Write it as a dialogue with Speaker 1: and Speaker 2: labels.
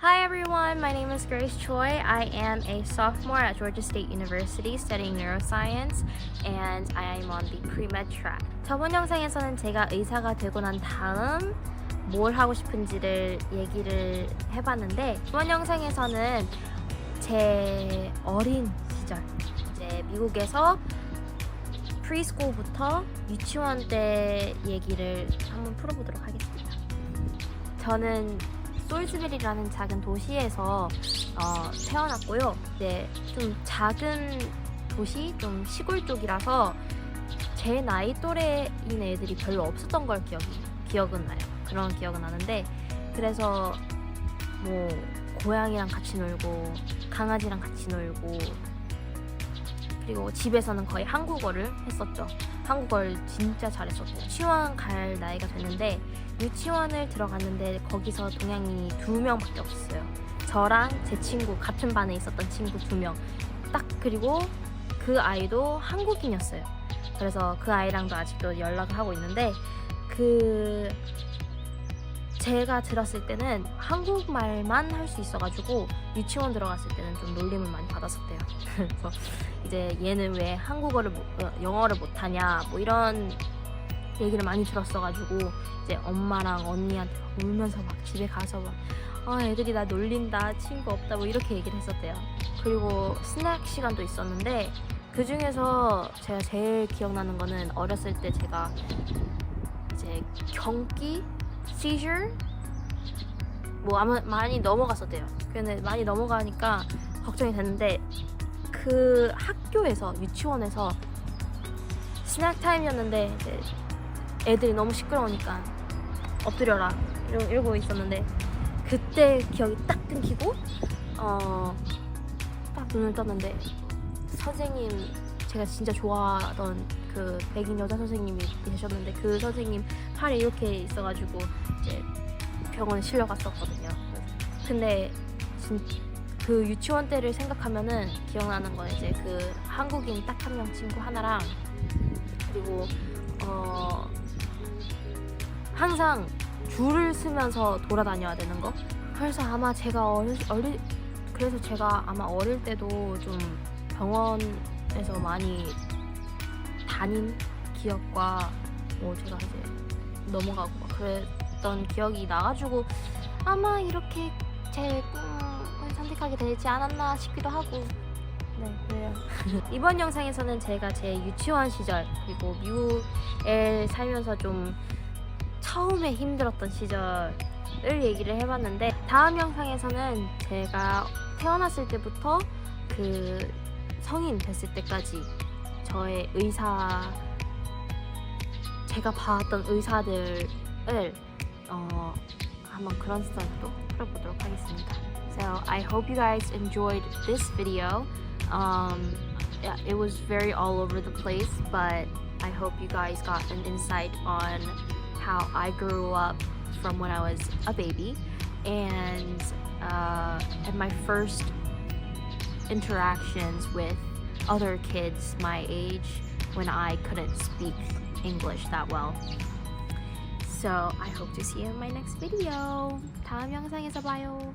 Speaker 1: Hi everyone, my name is Grace Choi. I am a sophomore at Georgia State University studying neuroscience and I am on the pre-med track. 저번 영상에서는 제가 의사가 되고 난 다음 뭘 하고 싶은지를 얘기를 해봤는데 이번 영상에서는 제 어린 시절 이제 미국에서 프리스쿨부터 유치원 때 얘기를 한번 풀어보도록 하겠습니다. 저는 솔즈베리라는 작은 도시에서 어, 태어났고요. 네, 좀 작은 도시, 좀 시골 쪽이라서 제 나이 또래인 애들이 별로 없었던 걸 기억이 기억은 나요. 그런 기억은 나는데 그래서 뭐 고양이랑 같이 놀고 강아지랑 같이 놀고 그리고 집에서는 거의 한국어를 했었죠. 한국어를 진짜 잘했었고 유치원 갈 나이가 됐는데 유치원을 들어갔는데 거기서 동양인이 두 명밖에 없었어요. 저랑 제 친구 같은 반에 있었던 친구 두 명. 딱 그리고 그 아이도 한국인이었어요. 그래서 그 아이랑도 아직도 연락을 하고 있는데 그 제가 들었을 때는 한국말만 할 수 있어가지고 유치원 들어갔을 때는 좀 놀림을 많이 받았었대요. 그래서 이제 얘는 왜 한국어를 못, 어, 영어를 못하냐 뭐 이런 얘기를 많이 들었어가지고 이제 엄마랑 언니한테 막 울면서 막 집에 가서 막 아, 애들이 나 놀린다 친구 없다 뭐 이렇게 얘기를 했었대요. 그리고 스낵 시간도 있었는데 그 중에서 제가 제일 기억나는 거는 어렸을 때 제가 이제 경기 seizure 뭐 아마 많이 넘어갔었대요. 근데 많이 넘어가니까 걱정이 됐는데 그 학교에서 유치원에서 스낵 타임이었는데 애들이 너무 시끄러우니까 엎드려라 이러, 이러고 있었는데 그때 기억이 딱 끊기고 어 딱 눈을 떴는데 선생님 제가 진짜 좋아하던 그 백인 여자 선생님이 계셨는데 그 선생님 팔에 이렇게 있어가지고 이제 병원에 실려갔었거든요. 근데 진, 그 유치원 때를 생각하면은 기억나는 건 이제 그 한국인 딱 한 명 친구 하나랑 그리고 어 항상 줄을 쓰면서 돌아다녀야 되는 거. 그래서 아마 제가 어릴 어릴 그래서 제가 아마 어릴 때도 좀 병원 에서 많이 다닌 기억과 뭐 제가 이제 넘어가고 막 그랬던 기억이 나가지고 아마 이렇게 제 꿈을 선택하게 되지 않았나 싶기도 하고. 네 그래요. 이번 영상에서는 제가 제 유치원 시절 그리고 미국에 살면서 좀 처음에 힘들었던 시절을 얘기를 해봤는데 다음 영상에서는 제가 태어났을 때부터 그 성인 됐을 때까지 저의 의사 제가 봐왔던 의사들을 어, 한번 그런 스타일로 풀어보도록 하겠습니다. So I hope you guys enjoyed this video. Um, yeah, it was very all over the place, but I hope you guys got an insight on how I grew up from when I was a baby and uh, and my first interactions with other kids my age when I couldn't speak English that well. So I hope to see you in my next video. 다음 영상에서 봐요.